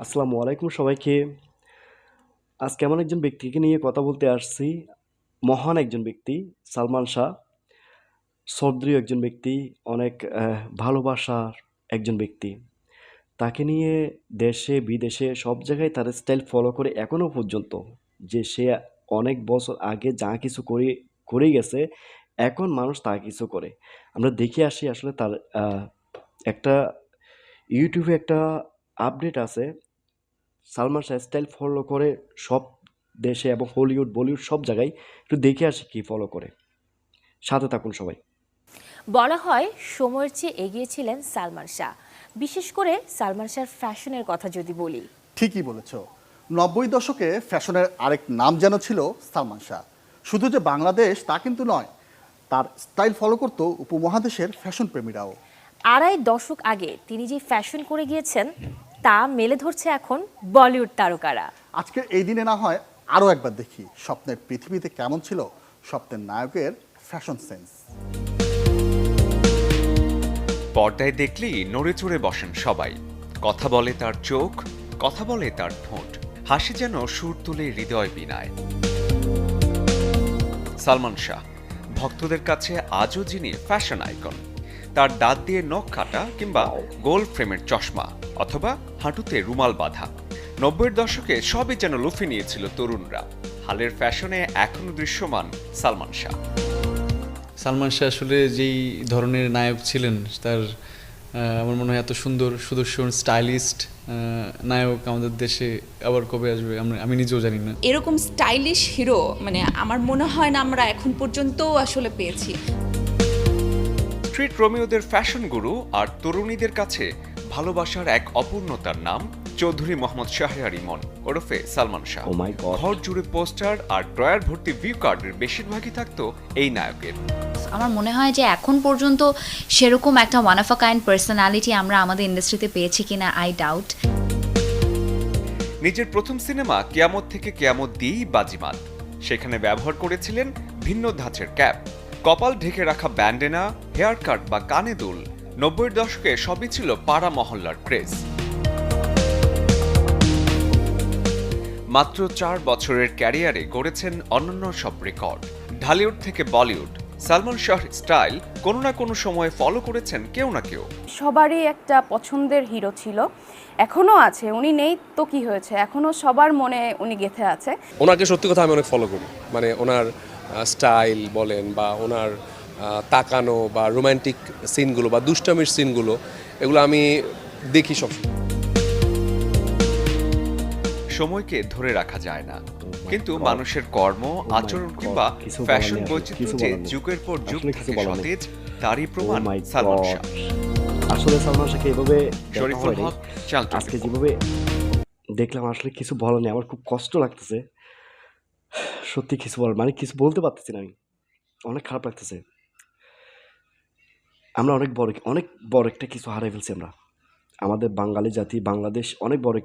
আসসালামু আলাইকুম সবাইকে। আজকে এমন একজন ব্যক্তিকে নিয়ে কথা বলতে আসছি? মহান একজন ব্যক্তি, সালমান শাহ। শ্রদ্ধেয় একজন ব্যক্তি, অনেক ভালোবাসার একজন ব্যক্তি। তাকে নিয়ে দেশে, বিদেশে সব জায়গায় তার স্টাইল ফলো করে এখনও পর্যন্ত। যে সে অনেক বছর আগে যা কিছু করে করে গেছে, এখন মানুষ তা কিছু করে। আমরা দেখে আসি আসলে তার একটা ইউটিউবে একটা আপডেট আছে। সালমান শাহ স্টাইল ফলো করে সব দেশে এবং হলিউড বলিউড সব জায়গায় একটু দেখে আসি কি ফলো করে। সাথে থাকুন সবাই। বলা হয় সময়ের চেয়ে এগিয়েছিলেন সালমান শাহ। বিশেষ করে সালমান শাহর ফ্যাশনের কথা যদি বলি। ঠিকই বলেছ। নব্বই দশকে ফ্যাশনের আরেক নাম যেন ছিল সালমান শাহ। শুধু যে বাংলাদেশ তা কিন্তু নয় তার স্টাইল ফলো করতো উপমহাদেশের ফ্যাশন প্রেমীরাও। আড়াই দশক আগে তিনি যে ফ্যাশন করে গিয়েছেন তা মেলে ধরছে এখন বলিউড তারকারা। আজকের এই দিনে না হয় আরও একবার দেখি স্বপ্নের পৃথিবীতে কেমন ছিল স্বপ্নের নায়কের ফ্যাশন সেন্স পর্দায় দেখলেই নড়ে চড়ে বসেন সবাই। কথা বলে তার চোখ কথা বলে তার ঠোঁট হাসি যেন সুর তুলে হৃদয় বিনায়। সালমান শাহ ভক্তদের কাছে আজও যিনি ফ্যাশন আইকন তার দাঁত দিয়ে নখ কাটা কিংবা গোল ফ্রেমের চশমা অথবা হাঁটুতে রুমাল বাঁধা। নব্বইয়ের দশকে সবই যেন লুফে নিয়েছিল তরুণরা। হালের ফ্যাশনে এখনও দৃশ্যমান সালমান শাহ। সালমান শাহ আসলে যেই ধরনের নায়ক ছিলেন তার আমার মনে হয় এত সুন্দর সুদর্শন স্টাইলিস্ট নায়ক আমাদের দেশে আবার কবে আসবে আমরা আমি নিজেও জানি না। এরকম স্টাইলিশ হিরো মানে আমার মনে হয় না আমরা এখন পর্যন্তও আসলে পেয়েছি। স্ট্রিট রোমিওদের ফ্যাশন গুরু আর তরুণীদের কাছে ভালোবাসার এক অপূর্ণতার নাম চৌধুরী মোহাম্মদ শাহরিয়ার ইমন ওরফে সালমান শাহ। Oh. ঘর জুড়ে পোস্টার আর ড্রয়ার ভর্তি ভিউ কার্ডের বেশিরভাগই থাকতো এই নায়কের। আমার মনে হয় যে এখন পর্যন্ত সেরকম একটা one of a kind personality আমরা আমাদের ইন্ডাস্ট্রিতে পেয়েছি কিনা আই ডাউট নিজের প্রথম সিনেমা কেয়ামত থেকে কেয়ামত দিয়েই বাজিমাত। সেখানে ব্যবহার করেছিলেন ভিন্ন ধাঁচের ক্যাপ। কপাল ঢেকে রাখা ব্যান্ডেনা হেয়ার কাট বা কানে দুল নব্বইয়ের দশকে সবই ছিল পাড়া মহল্লার ক্রেজ। মাত্র চার বছরের ক্যারিয়ারে গড়েছেন অনন্য সব রেকর্ড। ঢালিউড থেকে বলিউড সালমান শাহর স্টাইল কোনো না কোনো সময়ে ফলো করেছেন কেউ না কেউ। সবারই একটা পছন্দের হিরো ছিল এখনও আছে উনি নেই তো কি হয়েছে? এখনও সবার মনে উনি গেথে আছে। ওনাকে সত্যি কথা আমি অনেক ফলো করি। মানে ওনার স্টাইল বলেন বা ওনার তাকানো বা রোমান্টিক সিনগুলো বা দুষ্টামির সিনগুলো এগুলো আমি দেখি সব সময়কে ধরে রাখা যায় না। কিন্তু মানুষের কর্ম Oh আচরণ. কিংবা কিছু ফ্যাশন বৈচিত্র্য যে যুগের পর যুগ থাকে সতেজ তারই Oh প্রমাণ সালমান শাহ। আসলে সালমান শাহকে এভাবে শরীফুল হক আজকে যেভাবে দেখলাম আসলে কিছু বলার নেই। আমার খুব কষ্ট লাগতেছে। সত্যি কিছু বল মানে কিছু বলতে পারতেছি না আমি। অনেক খারাপ লাগতেছে। আমরা অনেক বড় অনেক বড় একটা কিছু হারাই ফেলছি আমরা। আমাদের বাঙালি জাতি, বাংলাদেশ অনেক বড়